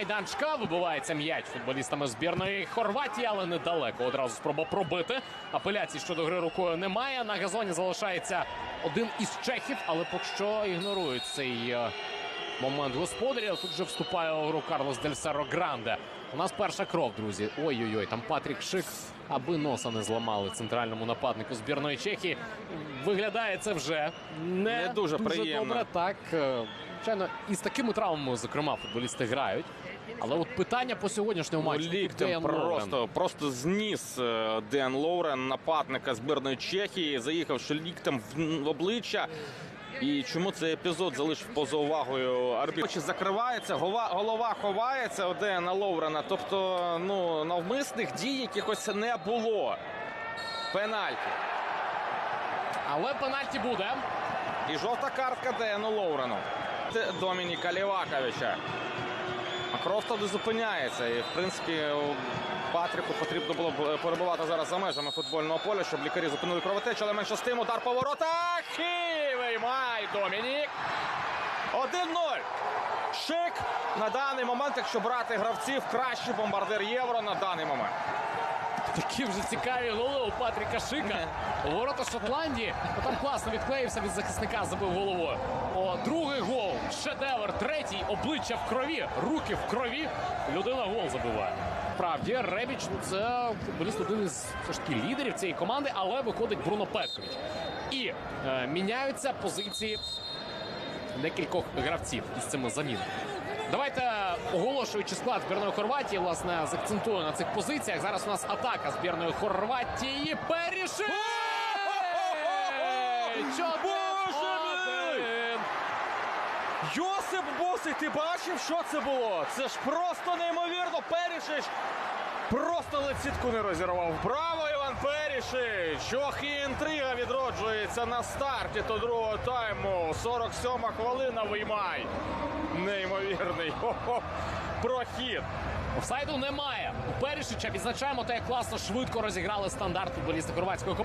Майданчика вибивається м'яч футболістами збірної Хорватії, але недалеко. Одразу спроба пробити. Апеляцій щодо гри рукою немає. На газоні залишається один із чехів, але поки що ігнорують цей е, момент господаря. Тут вже вступає у гру Карлос Дель Серро Гранде. У нас перша кров, друзі. Ой-ой-ой, там Патрік Шик, аби носа не зламали центральному нападнику збірної Чехії. Виглядає це вже не, Не дуже приємно. добре. Так, е, звичайно, і з такими травмами, зокрема, футболісти грають. Але от питання по сьогоднішньому Ну, матчу. Ліктем просто, просто зніс е, Ден Лоурен, нападника збірної Чехії, заїхавши ліктем в, обличчя. І чому цей епізод залишив поза увагою арбітра? Очі закриваються, голова, голова ховається у Дена Лоурена. Тобто, ну, навмисних дій якихось не було. Пенальті. Але пенальті буде. І жовта картка Дену Лоурену. Домініка Ліваковича. Кров тоді зупиняється. І, в принципі, Патріку потрібно було б перебувати зараз за межами футбольного поля, щоб лікарі зупинили кровотечу, але менше з тим удар по воротах. І виймає Домінік. 1-0. Шик на даний момент, якщо брати гравців, кращий бомбардир євро на даний момент. Такі вже цікаві голи у Патріка Шика. Ворота Шотландії. Ну, Там класно відклеївся від захисника, забив головою. О, другий гол. Шедевр. Третій. Обличчя в крові. Руки в крові. Людина гол забиває. Справді, Ребіч ну, це футболіст один із все ж таки лідерів цієї команди, але виходить Бруно Петрович. І е, міняються позиції декількох гравців із цими замінами. Давайте оголошуючи склад збірної Хорватії, власне, закцентую на цих позиціях. Зараз у нас атака збірної Хорватії. Перішин! Боже мій! Йосип Босик, ти бачив, що це було? Це ж просто неймовірно. Перішич просто лецітку не розірвав. Браво, Перішич! Ох інтрига відроджується на старті до другого тайму. 47-ма хвилина виймай. Неймовірний. Хо-хо. Прохід. Офсайду немає. У Перішича відзначаємо те, як класно швидко розіграли стандарт футболісти хорватської команди.